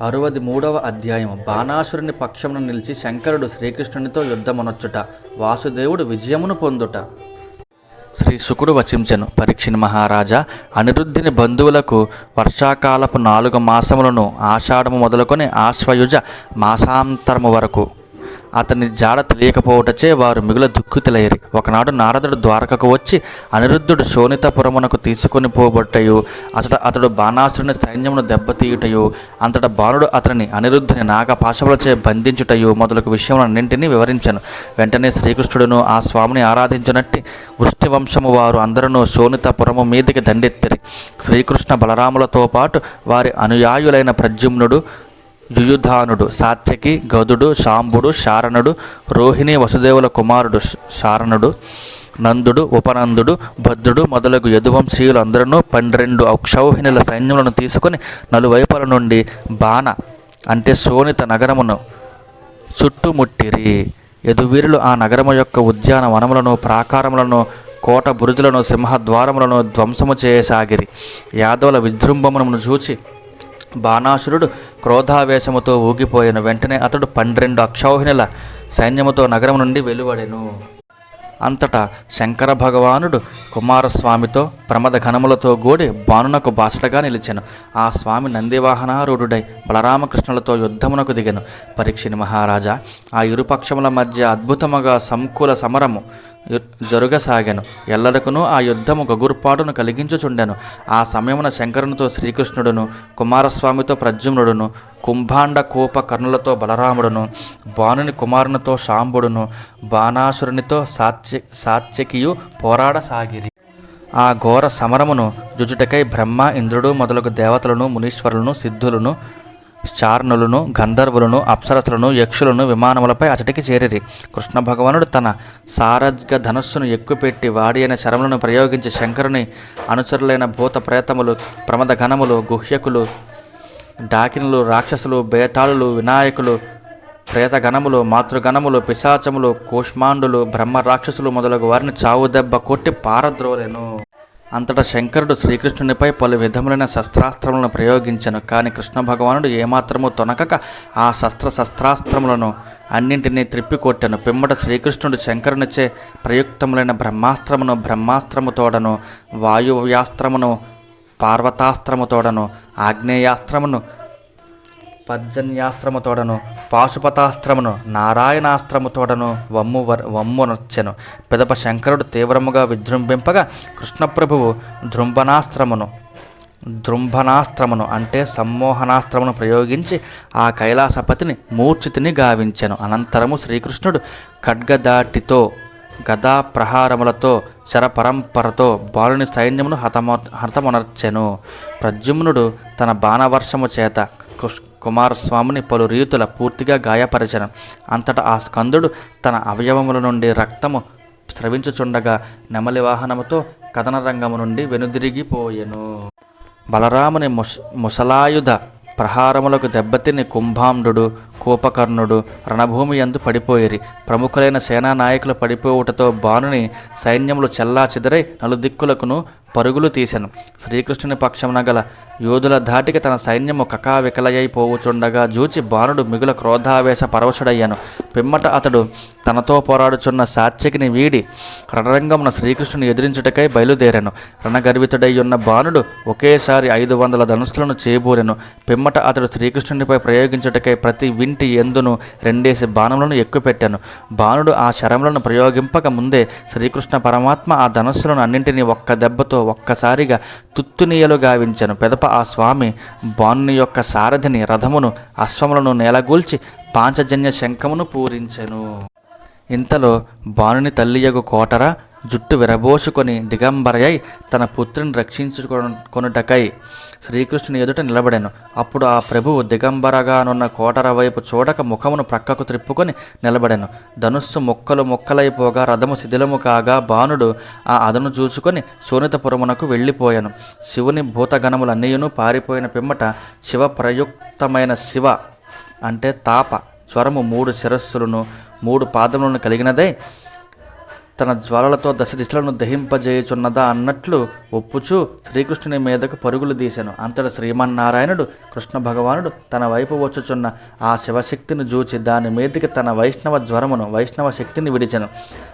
అరవది మూడవ అధ్యాయం. బాణాసురుని పక్షమున నిలిచి శంకరుడు శ్రీకృష్ణునితో యుద్ధమునొచ్చుట వాసుదేవుడు విజయమును పొందుట. శ్రీ శుకుడు వచించెను పరీక్షిని మహారాజా అనిరుద్ధిని బంధువులకు వర్షాకాలపు నాలుగు మాసములను ఆషాఢము మొదలుకొని ఆశ్వయుజ మాసాంతరము వరకు. అతని జాడ తెలియకపోవటచే వారు మిగుల దుఃఖితులైరి ఒకనాడు నారదుడు ద్వారకకు వచ్చి అనిరుద్ధుడు శోణితపురమునకు తీసుకొని పోబట్టయు. అతడు అతడు బాణాసురుని సైన్యమును దెబ్బతీయుటయు. అంతట బాణుడు అతనిని అనిరుద్ధుని నాగపాశములచే బంధించుటయు మొదలగు విషయములన్నింటినీ వివరించాను. వెంటనే శ్రీకృష్ణుడును ఆ స్వామిని ఆరాధించినట్టి వృష్టి వంశము వారు అందరూ శోణితపురము మీదికి దండెత్తిరి. శ్రీకృష్ణ బలరాములతో పాటు వారి అనుయాయులైన ప్రద్యుమ్నుడు యుయుధానుడు సాత్యకి గదుడు శాంబుడు శారణుడు రోహిణి వసుదేవుల కుమారుడు శారణుడు నందుడు ఉపనందుడు భద్రుడు మొదలగు యదువంశీయులందరూ పన్నెండు ఔక్షౌహిణుల సైన్యములను తీసుకొని నలువైపుల నుండి బాణ అంటే శోణిత నగరమును చుట్టుముట్టిరి. యదువీరులు ఆ నగరము యొక్క ఉద్యాన వనములను ప్రాకారములను కోట బురుజులను సింహద్వారములను ధ్వంసము చేయసాగిరి. యాదవుల విజృంభమును చూచి బాణాసురుడు క్రోధావేశముతో ఊగిపోయిన వెంటనే అతడు పన్నెండు అక్షౌహిణుల సైన్యముతో నగరం నుండి వెలువడెను. అంతటా శంకర భగవానుడు కుమారస్వామితో ప్రమద ఘనములతో గూడి బాణునకు బాసటగా నిలిచెను. ఆ స్వామి నందివాహనారూఢుడై బలరామకృష్ణులతో యుద్ధమునకు దిగెను. పరీక్షిని మహారాజా ఆ ఇరుపక్షముల మధ్య అద్భుతముగా సంకుల సమరము జరుగసాగాను. ఎల్లరకును ఆ యుద్ధము గగుర్పాటును కలిగించుచుండెను. ఆ సమయమున శంకరునితో శ్రీకృష్ణుడును కుమారస్వామితో ప్రద్యుమ్నుడును కుంభాండ కోప కర్ణులతో బలరాముడును బాణుని కుమారునితో శాంబుడును బాణాసురునితో సాత్య సాత్యకియు పోరాడసాగిరి. ఆ ఘోర సమరమును జుజుటకై బ్రహ్మ ఇంద్రుడు మొదలగు దేవతలను మునీశ్వరులను సిద్ధులను చారణులను గంధర్వులను అప్సరసులను యక్షులను విమానములపై అతడికి చేరిరి. కృష్ణ భగవానుడు తన సారజ్గ ధనస్సును ఎక్కుపెట్టి వాడి అయిన శరములను ప్రయోగించి శంకరుని అనుచరులైన భూత ప్రేతములు ప్రమద గణములు గుహ్యకులు డాకినులు రాక్షసులు బేతాళులు వినాయకులు ప్రేతగణములు మాతృగణములు పిశాచములు కూష్మాండులు బ్రహ్మ రాక్షసులు మొదలగు వారిని చావు దెబ్బ కొట్టి పారద్రోలెను. అంతటా శంకరుడు శ్రీకృష్ణునిపై పలు విధములైన శస్త్రాస్త్రములను ప్రయోగించను. కానీ కృష్ణ భగవానుడు ఏమాత్రము తొనకక ఆ శస్త్ర శస్త్రాస్త్రములను అన్నింటినీ త్రిప్పికొట్టెను. పిమ్మట శ్రీకృష్ణుడు శంకరునిచే ప్రయుక్తములైన బ్రహ్మాస్త్రమును బ్రహ్మాస్త్రముతోడను వాయువ్యాస్త్రమును పార్వతాస్త్రముతోడను ఆగ్నేయాస్త్రమును పర్జన్యాస్త్రముతోడను పాశుపతాస్త్రమును నారాయణాస్త్రముతోడను వమ్ము వర్ వమ్మునొచ్చెను. పిదప శంకరుడు తీవ్రముగా విజృంభింపగా కృష్ణప్రభువు ధృంభనాస్త్రమును దృంభనాస్త్రమును అంటే సమ్మోహనాస్త్రమును ప్రయోగించి ఆ కైలాసపతిని మూర్ఛితిని గావించెను. అనంతరము శ్రీకృష్ణుడు ఖడ్గదాటితో గదా ప్రహారములతో శరపరంపరతో బాలుని సైన్యమును హతమ హతమునర్చెను. ప్రద్యుమ్నుడు తన బాణవర్షము చేత కుష్ కుమారస్వామిని పలు రీతుల పూర్తిగా గాయపరచను. అంతటా ఆ స్కందుడు తన అవయవముల నుండి రక్తము స్రవించుచుండగా నెమలి వాహనముతో కథన రంగము నుండి వెనుదిరిగిపోయెను బలరాముని ముస ముసలాయుధ ప్రహారములకు దెబ్బతిని కుంభాండు కోపకర్ణుడు రణభూమి యందు పడిపోయిరి. ప్రముఖులైన సేనా నాయకులు పడిపోవుటతో బాణుని సైన్యములు చెల్లా చెదరై నలుదిక్కులకును పరుగులు తీశాను శ్రీకృష్ణుని పక్షమున గల యోధుల ధాటికి తన సైన్యము కకావికలయైపోవుచుండగా జూచి బాణుడు మిగుల క్రోధావేశ పరవశుడయ్యాను. పిమ్మట అతడు తనతో పోరాడుచున్న సాత్యకిని వీడి రణరంగమున శ్రీకృష్ణుని ఎదిరించుటకై బయలుదేరాను. రణగర్వితుడై ఉన్న బాణుడు ఒకేసారి ఐదు వందల ధనుసులను చేబూరెను. పిమ్మట అతడు శ్రీకృష్ణునిపై ప్రయోగించుటకై ప్రతి వింటి ఎందును రెండేసి బాణములను ఎక్కుపెట్టాను బాణుడు ఆ శరములను ప్రయోగింపక ముందే శ్రీకృష్ణ పరమాత్మ ఆ ధనుస్సులను అన్నింటినీ ఒక్క దెబ్బతో ఒక్కసారిగా తుత్తునీయలు గావించెను. పెదప ఆ స్వామి బాణుని యొక్క సారథిని రథమును అశ్వములను నేలగూల్చి పాంచజన్య శంఖమును పూరించెను. ఇంతలో బాణుని తల్లియగు కోటర జుట్టు విరబోసుకొని దిగంబరయై తన పుత్రుని రక్షించుకొనుటకై శ్రీకృష్ణుని ఎదుట నిలబడెను. అప్పుడు ఆ ప్రభువు దిగంబరగానున్న కోటర వైపు చూడక ముఖమును ప్రక్కకు త్రిప్పుకొని నిలబడాను. ధనుస్సు మొక్కలు మొక్కలైపోగా రథము శిథిలము కాగా బాణుడు ఆ అదను చూసుకొని సోనితపురమునకు వెళ్ళిపోయాను. శివుని భూతగణములన్నీయును పారిపోయిన పిమ్మట శివ ప్రయుక్తమైన శివ అంటే తాప. స్వరము మూడు శిరస్సులను మూడు పాదములను కలిగినదై. తన జ్వాలలతో దశ దిశలను దహింపజేయుచున్నదా అన్నట్లు ఒప్పుచూ శ్రీకృష్ణుని మీదకు పరుగులు తీశాను అంతట శ్రీమన్నారాయణుడు కృష్ణ భగవానుడు తన వైపు వచ్చుచున్న ఆ శివశక్తిని జూచి దాని మీదకి తన వైష్ణవ జ్వరమును వైష్ణవ శక్తిని విడిచెను.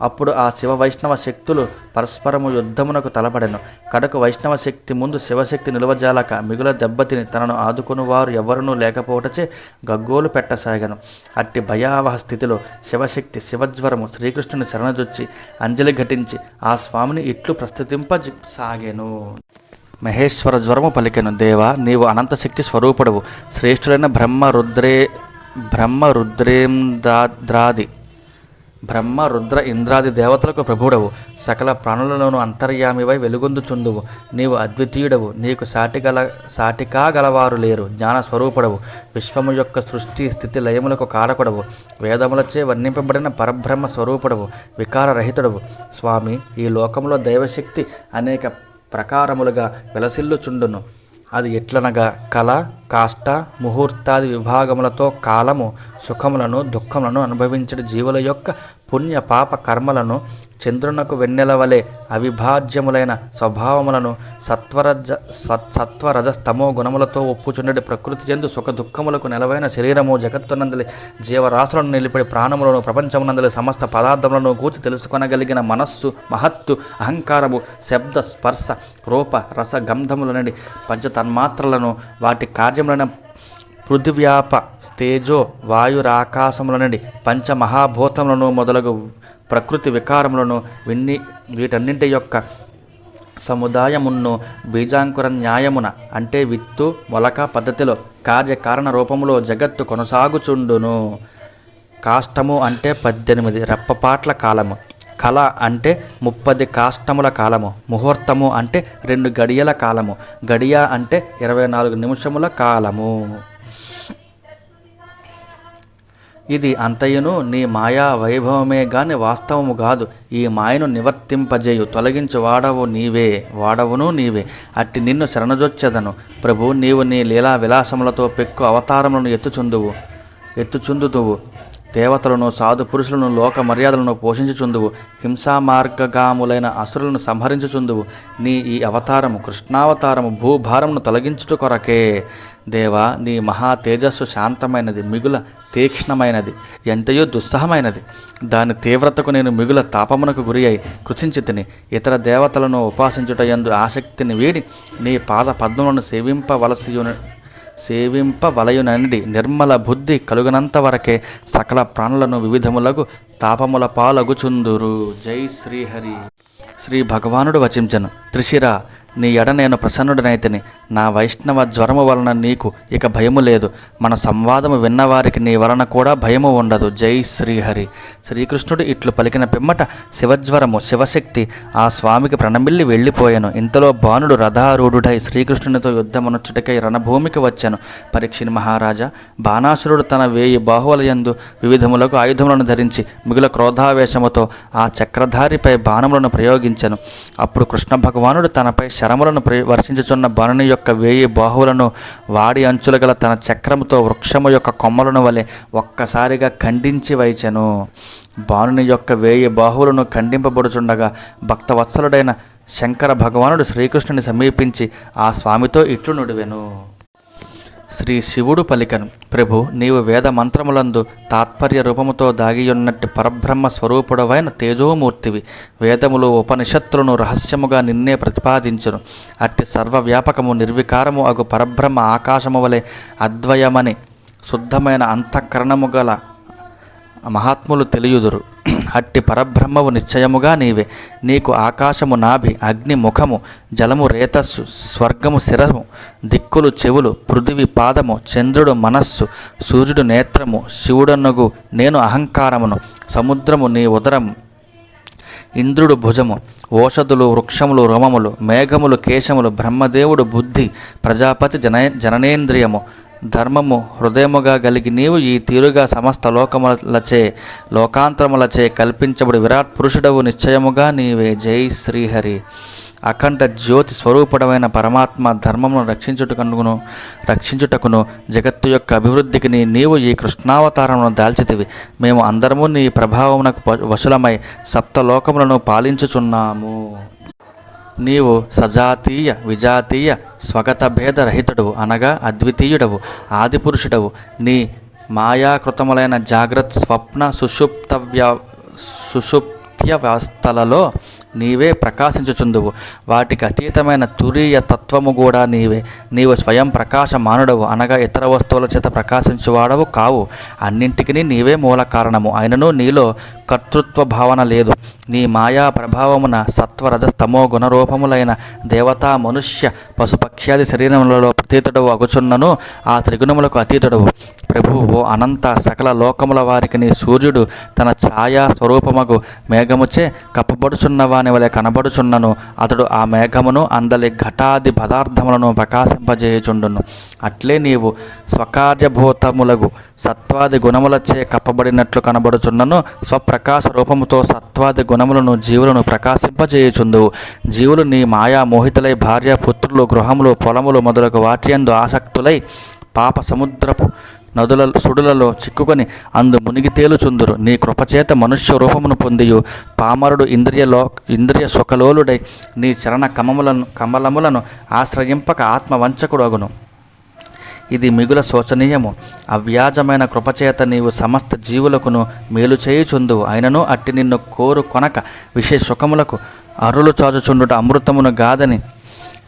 అప్పుడు ఆ శివ వైష్ణవ శక్తులు పరస్పరము యుద్ధమునకు తలపడెను. కడకు వైష్ణవ శక్తి ముందు శివశక్తి నిలువజాలక మిగుల దెబ్బతిని తనను ఆదుకుని వారు ఎవరునూ లేకపోవటచే గగ్గోలు పెట్టసాగను. అట్టి భయావహ స్థితిలో శివశక్తి శివజ్వరము శ్రీకృష్ణుని శరణజొచ్చి అంజలి ఘటించి ఆ స్వామిని ఇట్లు ప్రస్తుతింపసాగాను మహేశ్వర జ్వరము పలికెను దేవా నీవు అనంత శక్తి స్వరూపుడవు. శ్రేష్ఠులైన బ్రహ్మ రుద్రే బ్రహ్మ రుద్రేంద్రాది బ్రహ్మ రుద్ర ఇంద్రాది దేవతలకు ప్రభుడవు సకల ప్రాణులలోనూ అంతర్యామివై వెలుగొందుచుందువు. నీవు అద్వితీయుడవు. నీకు సాటిగల సాటికా గలవారు లేరు. జ్ఞాన స్వరూపుడవు విశ్వము యొక్క సృష్టి స్థితి లయములకు కారకుడవు. వేదములచే వర్ణింపబడిన పరబ్రహ్మ స్వరూపుడవు. వికారరహితుడవు. స్వామి ఈ లోకంలో దైవశక్తి అనేక ప్రకారములుగా విలసిల్లుచుండును. అది ఎట్లనగా? కళ? కాష్ట ముహూర్తాది విభాగములతో కాలము సుఖములను దుఃఖములను అనుభవించడి జీవుల యొక్క పుణ్య పాప కర్మలను చంద్రునకు వెన్నెల వలె అవిభాజ్యములైన స్వభావములను సత్వరజ సత్వరజస్తమో గుణములతో ఒప్పుచుండడి ప్రకృతి చెందు సుఖ దుఃఖములకు నెలవైన శరీరము జగత్తునందలి జీవరాశులను నిలిపడి ప్రాణములను ప్రపంచమునందలి సమస్త పదార్థములను కూర్చి తెలుసుకొనగలిగిన మనస్సు మహత్తు అహంకారము శబ్ద స్పర్శ రూప రస గంధములనడి పంచతన్మాత్రలను వాటి కార్యములైన పృథివ్యాప స్తేజో వాయురాకాశములనడి పంచమహాభూతములను మొదలగు ప్రకృతి వికారములను విన్ని వీటన్నింటి యొక్క సముదాయమును బీజాంకుర న్యాయమున అంటే విత్తు మొలక పద్ధతిలో కార్యకారణ రూపములో జగత్తు కొనసాగుచుండును. కాష్టము అంటే పద్దెనిమిది రెప్పపాట్ల కాలము. కళ అంటే ముప్పది కాష్టముల కాలము ముహూర్తము అంటే రెండు గడియల కాలము గడియ అంటే ఇరవై నాలుగు నిమిషముల కాలము. ఇది అంతయును నీ మాయా వైభవమే గాని వాస్తవము కాదు. ఈ మాయను నివర్తింపజేయు తొలగించి వాడవు నీవే వాడవును నీవే. అట్టి నిన్ను శరణజొచ్చెదను. ప్రభు నీవు నీ లీలా విలాసములతో పెక్కు అవతారములను ఎత్తుచుందువు ఎత్తుచుందుతువు దేవతలను సాధు పురుషులను లోక మర్యాదలను పోషించుచుందువు. హింసా మార్గగాములైన అసురులను సంహరించుచుందువు. నీ ఈ అవతారము కృష్ణావతారము భూభారమును తొలగించుట కొరకే. దేవా నీ మహా తేజస్సు శాంతమైనది మిగుల తీక్ష్ణమైనది ఎంతయో దుస్సహమైనది. దాని తీవ్రతకు నేను మిగుల తాపమునకు గురి అయి కృషించి తిని ఇతర దేవతలను ఉపాసించుట ఎందు ఆసక్తిని వీడి నీ పాద పద్మలను సేవింపవలసి సేవింపవలయునండి నిర్మల బుద్ధి కలుగనంత వరకే సకల ప్రాణులను వివిధములకు తాపముల పాలగుచుందురు. జై శ్రీహరి. శ్రీ భగవానుడు వచించను. త్రిశిర నీ ఎడ నేను ప్రసన్నుడనైతిని. నా వైష్ణవ జ్వరము వలన నీకు ఇక భయము లేదు. మన సంవాదము విన్నవారికి నీ వలన కూడా భయము ఉండదు. జై శ్రీహరి. శ్రీకృష్ణుడు ఇట్లు పలికిన పిమ్మట శివజ్వరము శివశక్తి ఆ స్వామికి ప్రణమిల్లి వెళ్ళిపోయాను. ఇంతలో బాణుడు రథారూఢుడై శ్రీకృష్ణునితో యుద్ధమనొచ్చుటకై రణభూమికి వచ్చాను. పరీక్షిని మహారాజా బాణాసురుడు తన వేయి బాహువలయందు వివిధములకు ఆయుధములను ధరించి మిగుల క్రోధావేశముతో ఆ చక్రధారిపై బాణములను ప్రయోగించను. అప్పుడు కృష్ణ భగవానుడు తనపై శరములను ప్ర వర్షించుచున్న బనుని యొక్క వేయి బాహువులను వాడి అంచుల గల తన చక్రముతో వృక్షము యొక్క కొమ్మలను వలె ఒక్కసారిగా ఖండించి వైచెను. బాణుని యొక్క వేయి బాహువులను ఖండింపబడుచుండగా భక్తవత్సలుడైన శంకర భగవానుడు శ్రీకృష్ణుని సమీపించి ఆ స్వామితో ఇట్లు నుడివెను. శ్రీ శివుడు పలికను. ప్రభు నీవు వేద మంత్రములందు తాత్పర్య రూపముతో దాగియున్నట్టు పరబ్రహ్మ స్వరూపుడవైన తేజోమూర్తివి. వేదములు ఉపనిషత్తులను రహస్యముగా నిన్నే ప్రతిపాదించును. అట్టి సర్వవ్యాపకము నిర్వికారము అగు పరబ్రహ్మ ఆకాశము వలె అద్వయమని శుద్ధమైన అంతఃకరణము గల మహాత్ములు తెలియుదురు. అట్టి పరబ్రహ్మవు నిశ్చయముగా నీవే. నీకు ఆకాశము నాభి అగ్ని ముఖము జలము రేతస్సు స్వర్గము శిరము దిక్కులు చెవులు పృథివి పాదము చంద్రుడు మనస్సు సూర్యుడు నేత్రము శివుడన్నగు నేను అహంకారమును సముద్రము నీ ఉదరము ఇంద్రుడు భుజము ఓషధులు వృక్షములు రోమములు మేఘములు కేశములు బ్రహ్మదేవుడు బుద్ధి ప్రజాపతి జన జననేంద్రియము ధర్మము హృదయముగా కలిగి నీవు ఈ తీరుగా సమస్త లోకములచే లోకాంతరములచే కల్పించబడి విరాట్ పురుషుడవు నిశ్చయముగా నీవే. జై శ్రీహరి. అఖండ జ్యోతి స్వరూపుడమైన పరమాత్మ ధర్మమును రక్షించుటకును రక్షించుటకును జగత్తు యొక్క అభివృద్ధికి నీ నీవు ఈ కృష్ణావతారమును దాల్చితివి. మేము అందరము నీ ప్రభావమునకు వశులమై సప్తలోకములను పాలించుచున్నాము. నీవు సజాతీయ విజాతీయ స్వగత భేదరహితుడవు అనగా అద్వితీయుడవు ఆదిపురుషుడవు. నీ మాయాకృతములైన జాగ్రత్త స్వప్న సుషుప్త వ్యా సుషుప్త్య వ్యవస్థలలో నీవే ప్రకాశించుచుందువు. వాటికి అతీతమైన తురీయ తత్వము కూడా నీవే. నీవు స్వయం ప్రకాశ మానుడవు అనగా ఇతర వస్తువుల చేత ప్రకాశించువాడవు కావు. అన్నింటికి నీవే మూల కారణము. అయినను నీలో కర్తృత్వ భావన లేదు. నీ మాయా ప్రభావమున సత్వరజ తమో గుణరూపములైన దేవతా మనుష్య పశుపక్ష్యాది శరీరములలో ప్రతీతుడవు అగుచున్నను ఆ త్రిగుణములకు అతీతుడవు. ప్రభువు ఓ అనంత సకల లోకముల వారికి నీ సూర్యుడు తన ఛాయా స్వరూపమగు మేఘముచే కప్పబడుచున్నవాని వాని వలె కనబడుచున్నను. అతడు ఆ మేఘమును అందలి ఘటాది పదార్థములను ప్రకాశింపజేయుచుండును. అట్లే నీవు స్వకార్యభూతములగు సత్వాది గుణములచే కప్పబడినట్లు కనబడుచున్నను. స్వప్రకాశ రూపముతో సత్వాది గుణములను జీవులను ప్రకాశింపజేయుచుందువు జీవులు నీ మాయా మోహితులై భార్య పుత్రులు గృహములు పొలములు మొదలగు వాటియందు ఆసక్తులై పాప సముద్రపు నదుల సుడులలో చిక్కుకొని అందు మునిగి తేలుచుందురు. నీ కృపచేత మనుష్య రూపమును పొందియు. పామరుడు ఇంద్రియలో ఇంద్రియ సుఖలోలుడై నీ చరణ కమములను కమలములను ఆశ్రయింపక ఆత్మవంచకుడు అగును ఇది మిగుల శోచనీయము. అవ్యాజమైన కృపచేత నీవు సమస్త జీవులకును మేలు చేయుచుందువు. అయినను అట్టి నిన్ను కోరు కొనక విషయ సుఖములకు అరులు చాచుచుండుట అమృతమును గాదని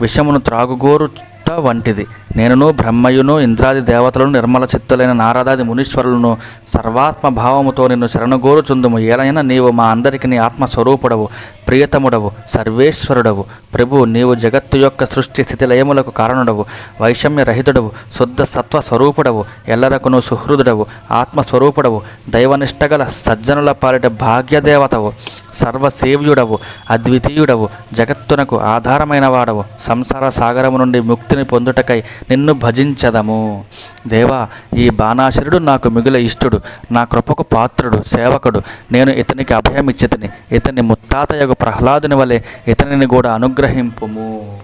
విషమును త్రాగుగోరుట వంటిది. నేనును బ్రహ్మయును ఇంద్రాది దేవతలను నిర్మల చిత్తులైన నారదాది మునీశ్వరులను సర్వాత్మ భావముతో నిన్ను శరణగోరుచుందుము. ఏలైనా నీవు మా అందరికి నీ ఆత్మస్వరూపుడవు ప్రియతముడవు సర్వేశ్వరుడవు. ప్రభు నీవు జగత్తు యొక్క సృష్టి స్థితి లయములకు కారణుడవు వైషమ్య రహితుడవు శుద్ధ సత్వ స్వరూపుడవు ఎల్లరకును సుహృదుడవు ఆత్మస్వరూపుడవు దైవనిష్టగల సజ్జనుల పాలిట భాగ్యదేవతవు సర్వసేవ్యుడవు అద్వితీయుడవు జగత్తునకు ఆధారమైన వాడవు సంసార సాగరము నుండి ముక్తిని పొందుటకై నిన్ను భజించదము. దేవా ఈ బాణాసురుడు నాకు మిగుల ఇష్టుడు నా కృపకు పాత్రుడు సేవకుడు. నేను ఇతనికి అభయమిచ్చితిని ఇతని ముత్తాతయగు ప్రహ్లాదుని వలె ఇతనిని కూడా అనుగ్రహింపుము.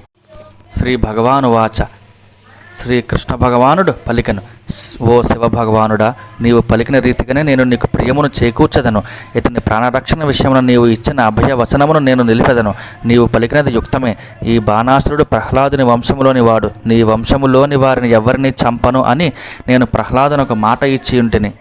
శ్రీ భగవాను వాచ. శ్రీకృష్ణ భగవానుడు పలికను. ఓ శివ భగవానుడా నీవు పలికిన రీతిగానే నేను నీకు ప్రియమును చేకూర్చదను. ఇతని ప్రాణరక్షణ విషయమున నీవు ఇచ్చిన అభయ వచనమును నేను నిలిపెదను. నీవు పలికినది యుక్తమే. ఈ బాణాసురుడు ప్రహ్లాదుని వంశములోని వాడు. నీ వంశములోని వారిని ఎవరిని చంపను అని నేను ప్రహ్లాదునకు మాట ఇచ్చి ఉంటిని.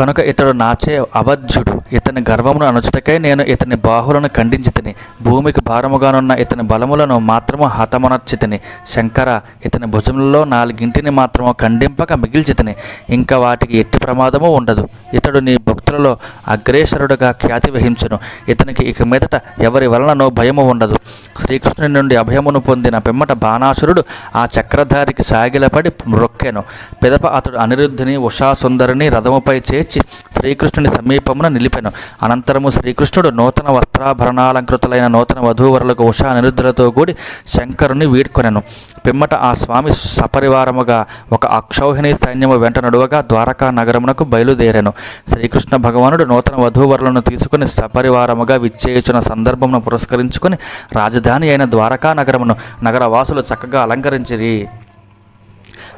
కనుక ఇతడు నాచే అవధ్యుడు ఇతని గర్వమును అనుచుటకై నేను ఇతని బాహులను ఖండించి తిని భూమికి భారముగానున్న ఇతని బలములను మాత్రము హతమనర్చి తిని శంకర ఇతని భుజములలో నాలుగింటిని మాత్రము ఖండింపక మిగిల్చి తిని ఇంకా వాటికి ఎట్టి ప్రమాదము ఉండదు. ఇతడు నీ భక్తులలో అగ్రేసరుడుగా ఖ్యాతి వహించును. ఇతనికి ఇక మీదట ఎవరి వలననో భయము ఉండదు. శ్రీకృష్ణుని నుండి అభయమును పొందిన పిమ్మట బాణాసురుడు ఆ చక్రధారికి సాగిలపడి మ్రొక్కెను పిదప అతడు అనిరుద్ధుని ఉషాసుందరిని రథముపై చేర్చి శ్రీకృష్ణుని సమీపమున నిలిపెను. అనంతరము శ్రీకృష్ణుడు నూతన వస్త్రాభరణాలంకృతులైన నూతన వధూవరులకు ఉషా నిరుద్రతో కూడి శంకరుని వీడ్కొనెను. పిమ్మట ఆ స్వామి సపరివారముగా ఒక అక్షౌహిణి సైన్యము వెంట నడువగా ద్వారకా నగరమునకు బయలుదేరాను. శ్రీకృష్ణ భగవానుడు నూతన వధూవరులను తీసుకుని సపరివారముగా విచ్చేయుచున్న సందర్భమును పురస్కరించుకుని రాజధాని అయిన ద్వారకా నగరమును నగరవాసులు చక్కగా అలంకరించిరి.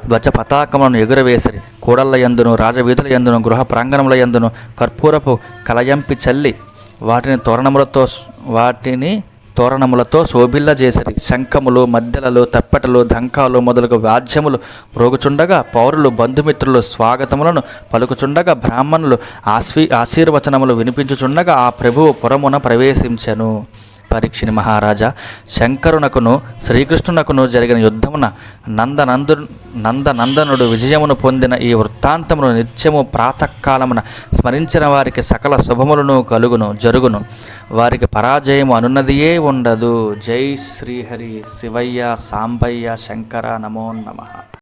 ధ్వజ పతాకములను ఎగురవేసిరి. కూడళ్ళ యందును రాజవీధుల యందును గృహ ప్రాంగణముల యందును కర్పూరపు కలయంపి చల్లి వాటిని తోరణములతో వాటిని తోరణములతో శోభిల్ల చేసిరి. శంఖములు మద్దెలలు తప్పెటలు దంకాలు మొదలగు వాద్యములు రోగుచుండగా పౌరులు బంధుమిత్రులు స్వాగతములను పలుకుచుండగా బ్రాహ్మణులు ఆశ్వీ ఆశీర్వచనములు వినిపించుచుండగా ఆ ప్రభువు పురమున ప్రవేశించెను. పరీక్షిని మహారాజా. శంకరునకును శ్రీకృష్ణునకును జరిగిన యుద్ధమున నందనందు నందనందనుడు విజయమును పొందిన ఈ వృత్తాంతమును నిత్యము ప్రాతకాలమున స్మరించిన వారికి సకల శుభములను కలుగును జరుగును. వారికి పరాజయము అనున్నదియే ఉండదు. జై శ్రీహరి శివయ్య సాంబయ్య శంకర నమో నమః.